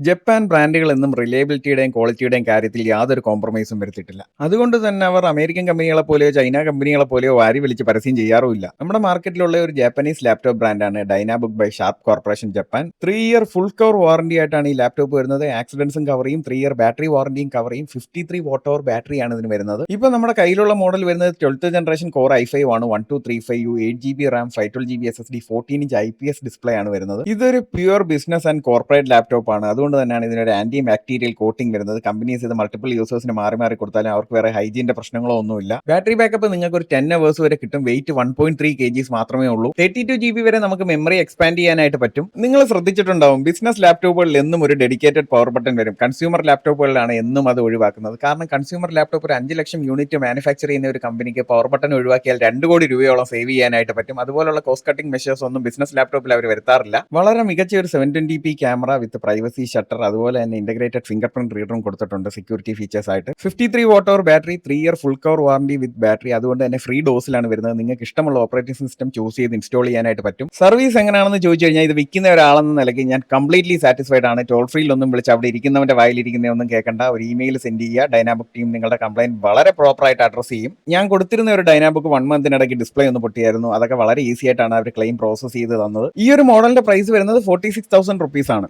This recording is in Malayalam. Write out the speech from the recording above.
ജപ്പാൻ ബ്രാൻഡുകൾ എന്നും റിലയബിലിറ്റിയുടെയും ക്വാളിറ്റിയുടെയും കാര്യത്തിൽ യാതൊരു കോംപ്രമൈസും വരുത്തിയിട്ടില്ല. അതുകൊണ്ട് തന്നെ അവർ അമേരിക്കൻ കമ്പനികളെ പോലെയോ ചൈന കമ്പനികളെ പോലെയോ വാരി വലിച്ച് പരസ്യം ചെയ്യാറുമില്ല നമ്മുടെ മാർക്കറ്റിലുള്ള ഒരു ജാപ്പനീസ് ലാപ്ടോപ്പ് ബ്രാൻഡാണ് Dynabook by Sharp corporation Japan three year full cover warranty ആയിട്ടാണ് ഈ ലാപ്ടോപ്പ് വരുന്നത്. ആക്സിഡൻസും കവർ ചെയ്യും. ത്രീ ഇയർ ബാറ്ററി വാറന്റിയും കവർ ചെയ്യും. ഫിഫ്റ്റി ത്രീ വോട്ട് അവർ ബാറ്ററിയാണ് ഇതിന് വരുന്നത്. ഇപ്പോൾ നമ്മുടെ കയ്യിലുള്ള മോഡൽ വരുന്നത് twelfth generation core i five ആണ്. One two three five U eight G B RAM five twelve G B S S D fourteen inch I P S display ആണ് വരുന്നത്. ഇതൊരു pure business and corporate laptop ആണ്. അതുകൊണ്ട് തന്നെയാണ് ഇതിനൊരു ആന്റി ബാക്ടീരിയൽ കോട്ടിംഗ് വരുന്നത്. കമ്പനീസ് ഇത് മൾട്ടിപ്പിൾ യൂസേഴ്സിന് മാറി മാറി കൊടുത്താലും അവർക്ക് വേറെ ഹൈജീന്റെ പ്രശ്നങ്ങളോ ഒന്നുമില്ല. ബാറ്ററി ബാക്കപ്പ് നിങ്ങൾക്ക് ഒരു ടെൻ അവേഴ്സ് വരെ കിട്ടും. Weight one point three K Gs മാത്രമേ ഉള്ളൂ. തേർട്ടി ടു ജി ബി വരെ നമുക്ക് മെമ്മറി എക്സ്പാൻഡ് ചെയ്യാനായിട്ട് പറ്റും. നിങ്ങൾ ശ്രദ്ധിച്ചിട്ടുണ്ടാവും ബിസിനസ് ലാപ്ടോപ്പുകളിൽ എന്നും ഒരു ഡെഡിക്കേറ്റഡ് പവർ ബട്ടൺ വരും. കൺസ്യൂമർ ലാപ്ടോപ്പുകളിലാണ് എന്നും അത് ഒഴിവാക്കുന്നത്. കാരണം കൺസ്യൂമർ ലാപ്ടോപ്പ് ഒരു അഞ്ച് ലക്ഷം യൂണിറ്റ് മാനുഫാക്ചർ ചെയ്യുന്ന ഒരു കമ്പനിക്ക് പവർ ബട്ടൺ ഒഴിവാക്കിയാൽ രണ്ട് കോടി രൂപയോളം സേവ് ചെയ്യാനായിട്ട് പറ്റും. അതുപോലുള്ള കോസ്റ്റ് കട്ടിംഗ് മെഷേഴ്സ് ഒന്നും ബിസിനസ് ലാപ്ടോപ്പിൽ അവർ വരുത്താറില്ല. വളരെ മികച്ച ഒരു seven twenty P camera with privacy shutter അതുപോലെ തന്നെ ഇന്റഗ്രേറ്റഡ് ഫിംഗർ പ്രിന്റ് റീഡറും കൊടുത്തിട്ടുണ്ട് സെക്യൂരിറ്റി ഫീച്ചേഴ്സ് ആയിട്ട്. Fifty three watt battery three year full cover warranty with battery അതുകൊണ്ട് തന്നെ ഫ്രീ ഡോസിലാണ് വരുന്നത്. നിങ്ങൾക്ക് ഇഷ്ടമുള്ള ഓപ്പറേറ്റിംഗ് സിസ്റ്റം ചൂസ് ചെയ്ത് ഇൻസ്റ്റാൾ ചെയ്യാനായിട്ട് പറ്റും. സർവീസ് എങ്ങനെയാണെന്ന് ചോദിച്ചു കഴിഞ്ഞാൽ ഇത് വിൽക്കുന്ന ഒരാളെന്ന നിലയ്ക്ക് ഞാൻ കംപ്ലീറ്റ്ലി സാറ്റിസ്ഫൈഡ് ആണ്. ടോൾ ഫ്രീയിൽ ഒന്നും വിളിച്ച് അവിടെ ഇരിക്കുന്നവന്റെ വായിലിരിക്കുന്നതൊന്നും കേൾക്കണ്ട. ഒരു ഇമെയിൽ സെൻഡ് ചെയ്യുക. ഡൈനാബുക്ക് ടീം നിങ്ങളുടെ കംപ്ലൈന്റ് വളരെ പ്രോപ്പർ ആയിട്ട് അഡ്രസ് ചെയ്യും. ഞാൻ കൊടുത്തിരുന്ന ഒരു ഡൈനാബുക്ക് വൺ മന്തിനിടയ്ക്ക് ഡിസ്പ്ലേ ഒന്ന് പൊട്ടിയായിരുന്നു. അതൊക്കെ വളരെ ഈസി ആയിട്ടാണ് അവർ ക്ലെയിം പ്രോസസ് ചെയ്ത് തന്നത്. ഈ ഒരു മോഡലിന്റെ പ്രൈസ് വരുന്നത് ഫോർട്ടി സിക്സ് തൗസൻഡ് റുപ്പീസ് ആണ്.